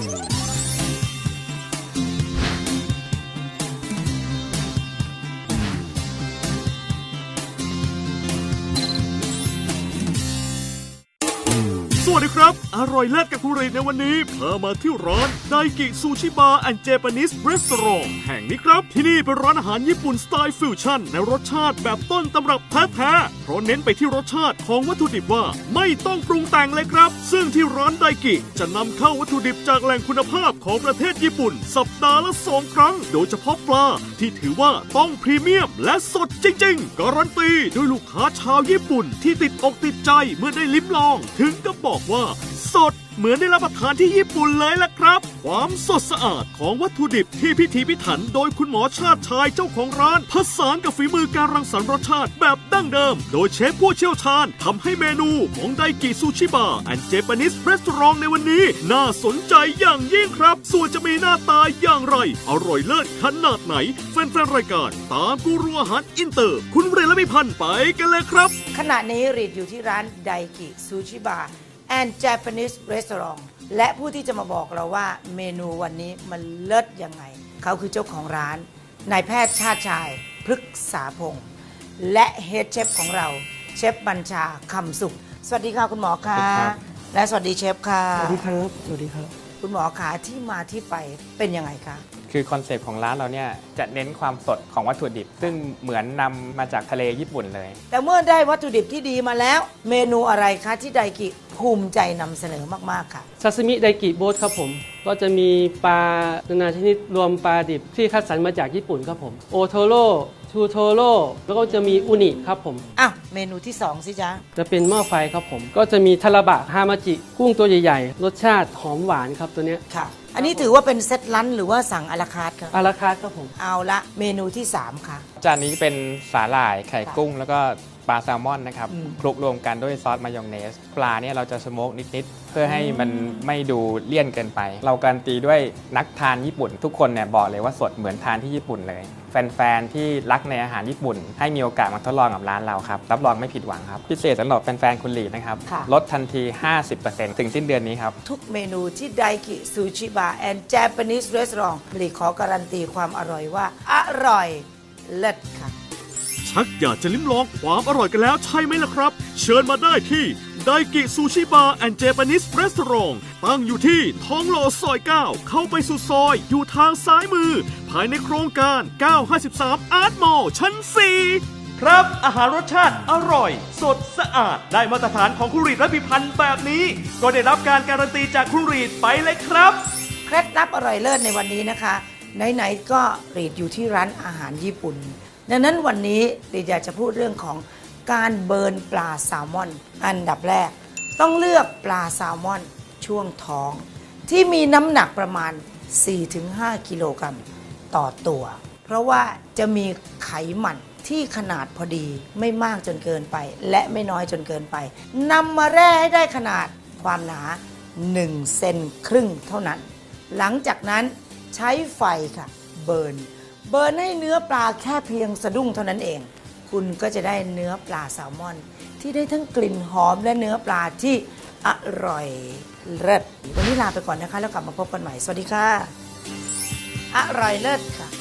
Ooh. สวัสดีครับ อร่อยเลิศกับคุณรีในวันนี้พามาที่ร้านไดกิซูชิบาร์แอนเจแปนิสรีสอร์ทแห่งนี้ครับ ที่นี่เป็นร้านอาหารญี่ปุ่นสไตล์ฟิวชั่นในรสชาติแบบต้นตำรับแท้ๆ เพราะเน้นไปที่รสชาติของวัตถุดิบว่าไม่ต้องปรุงแต่งเลยครับ ซึ่งที่ร้านไดกิจะนำเข้าวัตถุดิบจากแหล่งคุณภาพของประเทศญี่ปุ่น สัปดาห์ละสองครั้ง โดยเฉพาะปลาที่ถือว่าต้องพรีเมียม และสดจริง ๆ การันตีด้วยลูกค้าชาวญี่ปุ่น ที่ติดอกติดใจเมื่อได้ลิ้มลอง ถึงกับบอกอกว่า สดเหมือนได้รับประทานที่ญี่ปุ่นเลยล่ะครับ ความสดสะอาดของวัตถุดิบที่พิถีพิถัน โดยคุณหมอชาติชายเจ้าของร้าน ผสานกับฝีมือการรังสรรค์รสชาติแบบดั้งเดิม โดยเชฟผู้เชี่ยวชาญทำให้เมนูของไดกิซูชิบาแอนเจแปนิสรีสอร์ทในวันนี้ น่าสนใจอย่างยิ่งครับ ส่วนจะมีหน้าตาอย่างไร อร่อยเลิศขนาดไหน แฟนๆรายการ ตามกูรูอาหารอินเตอร์ คุณเรนและพิพันธ์ไปกันเลยครับ ขณะนี้รีดอยู่ที่ร้านไดกิซูชิบา ร์แอนด์ Japanese Restaurant และผู้ที่จะมาบอกเราว่าเมนูวันนี้มันเลิศยังไง เขาคือเจ้าของร้านนายแพทย์ชาติชายพฤกษาพงศ์และเฮดเชฟของเราเชฟบัญชาคำสุข สวัสดีค่ะคุณหมอคะสวัสดีครับ และสวัสดีเชฟค่ะ สวัสดีครับ สวัสดีครับ คุณหมอขาที่มาที่ไปเป็นยังไงคะ คือคอนเซปต์ของร้านเราเนี่ยจะเน้นความสดของวัตถุดิบ ซึ่งเหมือนนำมาจากทะเลญี่ปุ่นเลย แต่เมื่อได้วัตถุดิบที่ดีมาแล้ว เมนูอะไรคะที่ไดกิภูมิใจนำเสนอมากๆค่ะ ซาซิมิไดกิโบสครับผม ก็จะมีปลานานาชนิดรวมปลาดิบที่คัดสรรมาจากญี่ปุ่นครับผม โอโทโร่ ชูโทโร่แล้วก็จะมีอุนิครับผมอะเมนูที่สองสิจ๊ะ จะเป็นหม้อไฟครับผม ก็จะมีทาราบะฮามาจิ กุ้งตัวใหญ่ๆ รสชาติหอมหวานครับตัวเนี้ยค่ะ อันนี้ถือว่าเป็นเซตลันช์หรือว่าสั่งอาราคาร์ทคะอาราคาร์ทครับผม เอาละเมนูที่ 3 ค่ะ จานนี้เป็นสาหร่ายไข่กุ้ง แล้วก็ ปลาแซลมอนนะครับอืมคลุกรวมกันด้วยซอสมายองเนส ปลาเนี่ยเราจะสโมกนิด ๆ เพื่อให้มันไม่ดูเลี่ยนเกินไป เราการนตีด้วยนักทานญี่ปุ่น ทุกคนเนี่ยบอกเลยว่าสดเหมือนทานที่ญี่ปุ่นเลย แฟน ๆ ที่รักในอาหารญี่ปุ่น ให้มีโอกาสมาทดลองกับร้านเราครับ รับรองไม่ผิดหวังครับ พิเศษสำหรับแฟน ๆ คุณหลีนะครับค่ะลดทันที 50%ถึงสิ้นเดือนนี้ครับ ทุกเมนูที่ไดกิซูชิบาร์แอนด์ Japanese Restaurant บริขอการันตีความอร่อยว่าอร่อยเลิศค่ะ ชักอยากจะลิ้มลองความอร่อยกันแล้วใช่ไหมล่ะครับ เชิญมาได้ที่ไดกิซูชิบาร์แอนด์เจแปนิสรีสอร์ทตั้งอยู่ที่ท้องโลซอย 9 เข้าไปสู่ซอยอยู่ทางซ้ายมือ ภายในโครงการ 953 อาร์ตมอลชั้น 4 ครับ อาหารรสชาติอร่อย สดสะอาด ได้มาตรฐานของคุรีดและพิพันธ์แบบนี้ ก็ได้รับการการันตีจากคุรีดไปเลยครับ เคล็ดลับอร่อยเลิศในวันนี้นะคะ ไหน ๆ ก็รีดอยู่ที่ร้านอาหารญี่ปุ่น ดังนั้นวันนี้รีดอยากจะพูดเรื่องของการเบิร์นปลาแซลมอน อันดับแรก ต้องเลือกปลาแซลมอนช่วงท้อง ที่มีน้ำหนักประมาณ 4-5 กิโลกรัมต่อตัว เพราะว่าจะมีไขมันที่ขนาดพอดีไม่มากจนเกินไป และไม่น้อยจนเกินไปนำมาแร่ให้ได้ขนาดความหนา 1 เซนครึ่งเท่านั้น หลังจากนั้นใช้ไฟค่ะ เบิร์น เบิร์นให้เนื้อปลาแค่เพียงสะดุ้งเท่านั้นเอง คุณก็จะได้เนื้อปลาแซลมอน ที่ได้ทั้งกลิ่นหอมและเนื้อปลาที่อร่อยเลิศวันนี้ลาไปก่อนนะคะ แล้วกลับมาพบกันใหม่ สวัสดีค่ะ อร่อยเลิศค่ะ